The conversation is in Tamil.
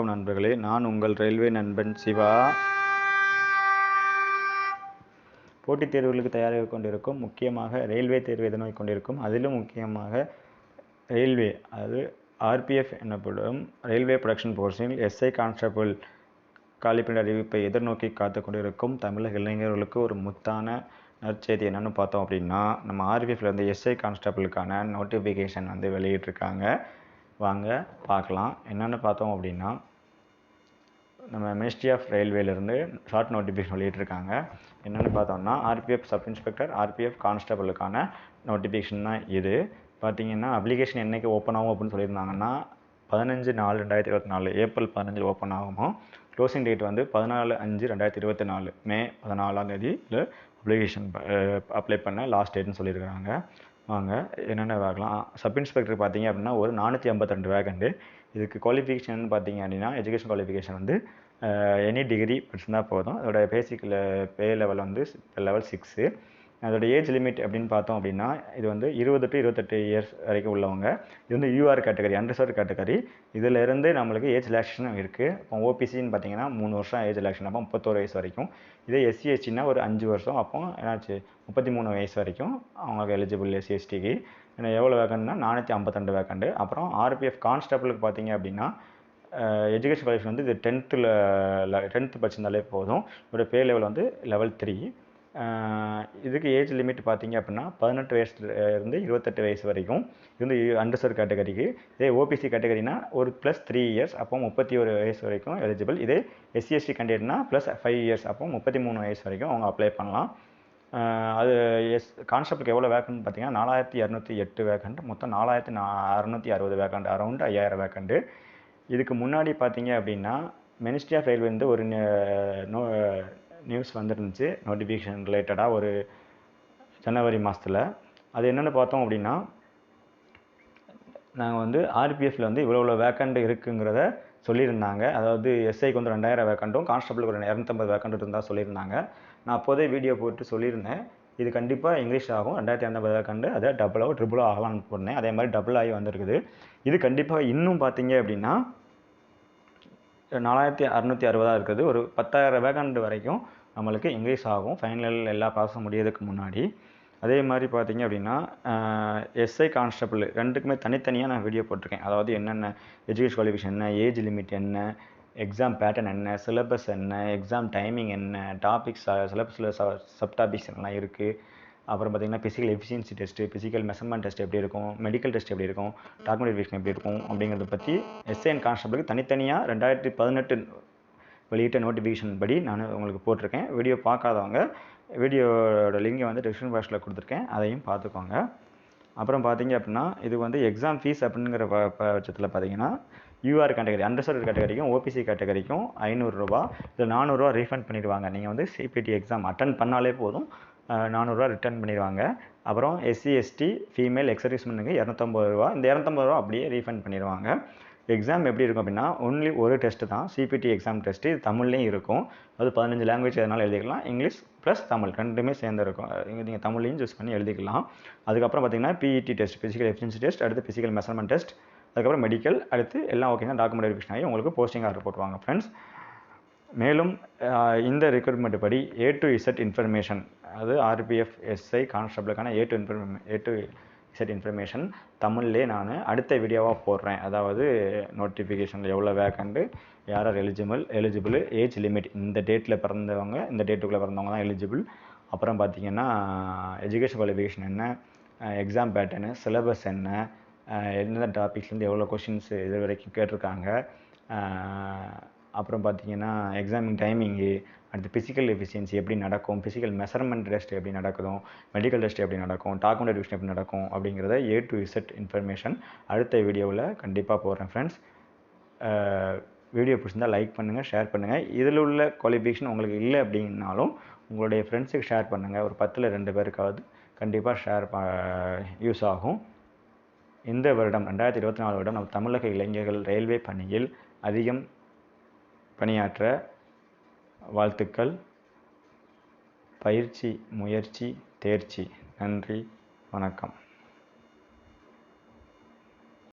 வணக்கம் நண்பர்களே நான் உங்கள் ரயில்வே நண்பன் சிவா. போட்டித் தேர்வுகளுக்கு தயாராக கொண்டிருக்கும் முக்கியமாக ரயில்வே தேர்வு எதிர்நோக்கி கொண்டிருக்கும் அதிலும் முக்கியமாக ரயில்வே அது ஆர்பிஎஃப் எனப்படும் ரயில்வே ப்ரொடக்ஷன் போர்ஸில் எஸ்ஐ கான்ஸ்டபிள் காலிப்பின் அறிவிப்பை எதிர்நோக்கி காத்து கொண்டிருக்கும் தமிழக இளைஞர்களுக்கு ஒரு முத்தான நற்செய்தி என்னென்னு பார்த்தோம் அப்படின்னா நம்ம ஆர்பிஎஃப்ல வந்து எஸ்ஐ கான்ஸ்டபிளுக்கான நோட்டிஃபிகேஷன் வந்து வெளியிட்டிருக்காங்க. வாங்க பார்க்கலாம். என்னென்னு பார்த்தோம் அப்படின்னா நம்ம மினிஸ்ட்ரி ஆஃப் ரயில்வேலேருந்து ஷார்ட் நோட்டிஃபிகேஷன் வெளியிட்டிருக்காங்க. என்னென்னு பார்த்தோம்னா ஆர்பிஎஃப் சப் இன்ஸ்பெக்டர் ஆர்பிஎஃப் கான்ஸ்டபிளுக்கான நோட்டிஃபிகேஷன் தான் இது. பார்த்தீங்கன்னா அப்ளிகேஷன் என்றைக்கு ஓப்பன் ஆகும் அப்படின்னு சொல்லியிருந்தாங்கன்னா பதினஞ்சு நாலு ரெண்டாயிரத்தி இருபத்தி நாலு ஏப்ரல் பதினஞ்சு ஓப்பன் ஆகுமோ? க்ளோசிங் டேட் வந்து பதினாலு அஞ்சு ரெண்டாயிரத்தி இருபத்தி நாலு மே பதினாலாம் தேதியில் அப்ளிகேஷன் அப்ளை பண்ண லாஸ்ட் டேட்னு சொல்லியிருக்காங்க வாங்க என்னென்ன பார்க்கலாம் சப் இன்ஸ்பெக்டர் பார்த்தீங்க அப்படின்னா ஒரு நானூற்றி ஐம்பத்திரெண்டு வேகண்டு இதுக்கு குவாலிஃபிகேஷன் பார்த்தீங்க அப்படின்னா எஜுகேஷன் குவாலிஃபிகேஷன் வந்து எனி டிகிரி படிச்சிருந்தா போதும். அதோட பேசிக்கில் பே லெவல் வந்து லெவல் சிக்ஸு அதோட ஏஜ் லிமிட் அப்படின்னு பார்த்தோம் அப்படின்னா இது வந்து இருபது டு இருபத்தெட்டு இயர்ஸ் வரைக்கும் உள்ளவங்க. இது வந்து யூஆர் கேட்டகரி அண்டர்சர்வ் கேட்டகரி இதில் இருந்து நம்மளுக்கு ஏஜ் ரிலாக்ஸேஷன் இருக்குது இப்போ ஓபிசின்னு பார்த்தீங்கன்னா மூணு வருஷம் ஏஜ் ரிலாக்ஷன் அப்போ முப்பத்தோரு வயசு வரைக்கும். இதே எஸ்சி எஸ்டினா ஒரு அஞ்சு வருஷம் அப்போ என்னாச்சு? முப்பத்தி மூணு வயசு வரைக்கும் அவங்களுக்கு எலிஜிபிள் எஸ்சி எஸ்டிக்கு ஏன்னா எவ்வளோ வேக்கண்ட்னா நானூற்றி ஐம்பத்தெண்டு வேக்கண்டு அப்புறம் ஆர்பிஎஃப் கான்ஸ்டபிளுக்கு பார்த்தீங்க அப்படின்னா எஜுகேஷன் குவாலிஃபிகேஷன் வந்து இது டென்த்தில் டென்த்து படிச்சிருந்தாலே போதும். இதோட பே லெவல் வந்து லெவல் த்ரீ இதுக்கு ஏஜ் லிமிட் பார்த்தீங்க அப்படின்னா பதினெட்டு வயசுல இருந்து இருபத்தெட்டு வயசு வரைக்கும். இது வந்து அண்டர்சர் கேட்டகரிக்கு இதே ஓபிசி கேட்டகரினா ஒரு ப்ளஸ் த்ரீ இயர்ஸ் அப்போ முப்பத்தி ஒரு வயசு வரைக்கும் எலிஜிபிள் இதே எஸ்சிஎஸ்டி கேண்டிடேட்னா ப்ளஸ் ஃபைவ் இயர்ஸ் அப்போ முப்பத்தி மூணு வயசு வரைக்கும் அவங்க அப்ளை பண்ணலாம். அது எஸ் கான்ஸ்டபிளுக்கு எவ்வளோ வேக்கன்ட் பார்த்தீங்கன்னா நாலாயிரத்தி இரநூத்தி எட்டு வேக்கண்ட் மொத்தம் நாலாயிரத்தி நா அறநூற்றி அறுபது வேக்கண்ட் அரௌண்ட் ஐயாயிரம் வேக்கண்டு இதுக்கு முன்னாடி பார்த்தீங்க அப்படின்னா மினிஸ்ட்ரி ஆஃப் ரயில்வே வந்து ஒரு நோ நியூஸ் வந்துருந்துச்சு நோட்டிஃபிகேஷன் ரிலேட்டடாக ஒரு ஜனவரி மாதத்தில் அது என்னென்னு பார்த்தோம் அப்படின்னா நாங்கள் வந்து ஆர்பிஎஃப்பில் வந்து இவ்வளோ இவ்வளோ வேக்கண்ட் இருக்குங்கிறத சொல்லியிருந்தாங்க. அதாவது எஸ்ஐக்கு வந்து ரெண்டாயிரம் வேக்கண்ட்டும் கான்ஸ்டபிளுக்கு ஒரு இரநூத்தம்பது வேக்கண்ட் இருந்தால் சொல்லியிருந்தாங்க. நான் அப்போதே வீடியோ போட்டு சொல்லியிருந்தேன். இது கண்டிப்பாக இங்கிலீஷ் ஆகும். ரெண்டாயிரத்தி ஐம்பது வேக்கண்டு அதை டபுளாக ட்ரிபிளோ ஆகலாம்னு போனேன் அதே மாதிரி டபுள் ஆகி வந்திருக்குது. இது கண்டிப்பாக இன்னும் பார்த்தீங்க அப்படின்னா நாலாயிரத்தி அறநூற்றி அறுபதாக இருக்குது. ஒரு பத்தாயிரம் வேகண்ட் வரைக்கும் நம்மளுக்கு இன்க்ரீஸ் ஆகும். ஃபைனல் எல்லா ப்ராசஸும் முடியறதுக்கு முன்னாடி. அதே மாதிரி பார்த்தீங்க அப்படின்னா எஸ்ஐ கான்ஸ்டபிள் ரெண்டுக்குமே தனித்தனியாக நான் வீடியோ போட்டிருக்கேன். அதாவது என்னென்ன எஜுகேஷன் குவாலிஃபிகேஷன் என்ன ஏஜ் லிமிட் என்ன எக்ஸாம் பேட்டர்ன் என்ன சிலபஸ் என்ன எக்ஸாம் டைமிங் என்ன டாபிக்ஸ் சிலபஸில் சப் டாபிக்ஸ் எல்லாம் இருக்குது அப்புறம் பார்த்திங்கன்னா physical efficiency test physical measurement test எப்படி இருக்கும் மெடிக்கல் டெஸ்ட் எப்படி இருக்கும் டாக்குமெண்ட் வெரிஃபிகேஷன் எப்படி இருக்கும் அப்படிங்கிறத பற்றி எஸ்ஐஎன் கான்ஸ்டபிளுக்கு தனித்தனியாக ரெண்டாயிரத்தி பதினெட்டு வெளியிட்ட நோட்டிஃபிகேஷன் படி நான் உங்களுக்கு போட்டிருக்கேன். வீடியோ பார்க்காதவங்க வீடியோட லிங்கை வந்து டிஸ்கிரிப்ஷன் பாக்ஸில் கொடுத்துருக்கேன். அதையும் பார்த்துக்கோங்க. அப்புறம் பார்த்தீங்க அப்படின்னா இது வந்து எக்ஸாம் ஃபீஸ் அப்படிங்கிற ப பட்சத்தில் பார்த்தீங்கன்னா யூஆர் கேட்டகரி அண்டர்சர்வ் கேட்டகரிக்கும் ஓபிசி கேட்டகரிக்கும் ஐநூறுரூவா இதில் நானூறுரூவா ரீஃபண்ட் பண்ணிடுவாங்க. நீங்கள் வந்து சிபிடி எக்ஸாம் அட்டன் பண்ணாலே போதும். நானூறுரூவா ரிட்டர்ன் பண்ணிடுவாங்க. அப்புறம் எஸ்சி எஸ்டி ஃபீமேல் எக்ஸர்வீஸ்மெண்ட்டுக்கு இரநூத்தம்பது ரூபா. இந்த இரநூத்தம்பது ரூபா அப்படியே ரீஃபண்ட் பண்ணிடுவாங்க. எக்ஸாம் எப்படி இருக்கும் அப்படின்னா ஒன்லி ஒரு டெஸ்ட்டு தான். சிபிடி எக்ஸாம் டெஸ்ட்டு இது தமிழ்லேயும் இருக்கும். அது பதினஞ்சு லாங்குவேஜ் எதனால எழுதிக்கலாம்? இங்கிலீஷ் ப்ளஸ் தமிழ் ரெண்டுமே சேர்ந்து இருக்கும். நீங்கள் தமிழ்லையும் சூஸ் பண்ணி எழுதிக்கலாம். அதுக்கப்புறம் பார்த்தீங்கன்னா PET test physical efficiency test அடுத்து ஃபிசிக்கல் மெஷர்மெண்ட் டெஸ்ட் அதுக்கப்புறம் மெடிக்கல் அடுத்து எல்லாம் ஓகேனா டாக்குமெண்ட் வெரிஃபிகேஷன் ஆகி உங்களுக்கு போஸ்டிங் ஆர்டர் போட்டுருவாங்க ஃப்ரெண்ட்ஸ் மேலும் இந்த ரெக்ரூட்மெண்ட் படி ஏ டு இசட் இன்ஃபர்மேஷன் அது RPF SI கான்ஸ்டபிளுக்கான A to information A to Z information தமிழ்லே நான் அடுத்த வீடியோவாக போடுறேன். அதாவது நோட்டிஃபிகேஷனில் எவ்வளோ வேக்கண்டு யார் யார் எலிஜிபிள் எலிஜிபிள் ஏஜ் லிமிட் இந்த டேட்டில் பிறந்தவங்க இந்த டேட்டுக்குள்ளே பிறந்தவங்க தான் எலிஜிபிள் அப்புறம் பார்த்தீங்கன்னா எஜுகேஷன் குவாலிஃபிகேஷன் என்ன எக்ஸாம் பேட்டர்னு சிலபஸ் என்ன எந்தெந்த டாபிக்ஸ்லேருந்து எவ்வளோ கொஷின்ஸ் இது வரைக்கும் கேட்டிருக்காங்க அப்புறம் பார்த்தீங்கன்னா எக்ஸாமிங் டைமிங்கு அடுத்து ஃபிசிக்கல் எஃபிஷியன்சி எப்படி நடக்கும் ஃபிசிக்கல் மெஷர்மெண்ட் டெஸ்ட் எப்படி நடக்கும் மெடிக்கல் டெஸ்ட் எப்படி நடக்கும் டாக்குமெண்ட் வெரிஃபிகேஷன் எப்படி நடக்கும் அப்படிங்கிறத ஏ டு இசட் இன்ஃபர்மேஷன் அடுத்த வீடியோவில் கண்டிப்பாக போடுறேன் ஃப்ரெண்ட்ஸ் வீடியோ பிடிச்சிருந்தால் லைக் பண்ணுங்கள் ஷேர் பண்ணுங்கள் இதில் உள்ள குவாலிஃபிகேஷன் உங்களுக்கு இல்லை அப்படின்னாலும் உங்களுடைய ஃப்ரெண்ட்ஸுக்கு ஷேர் பண்ணுங்கள் ஒரு பத்தில் ரெண்டு பேருக்காவது கண்டிப்பாக ஷேர் யூஸ் ஆகும். இந்த வருடம் ரெண்டாயிரத்தி இருபத்தி நாலு வருடம் நம்ம தமிழக இளைஞர்கள் ரயில்வே பணியில் அதிகம் பணியாற்ற வாழ்த்துக்கள். பயிற்சி முயற்சி தேர்ச்சி. நன்றி. வணக்கம்.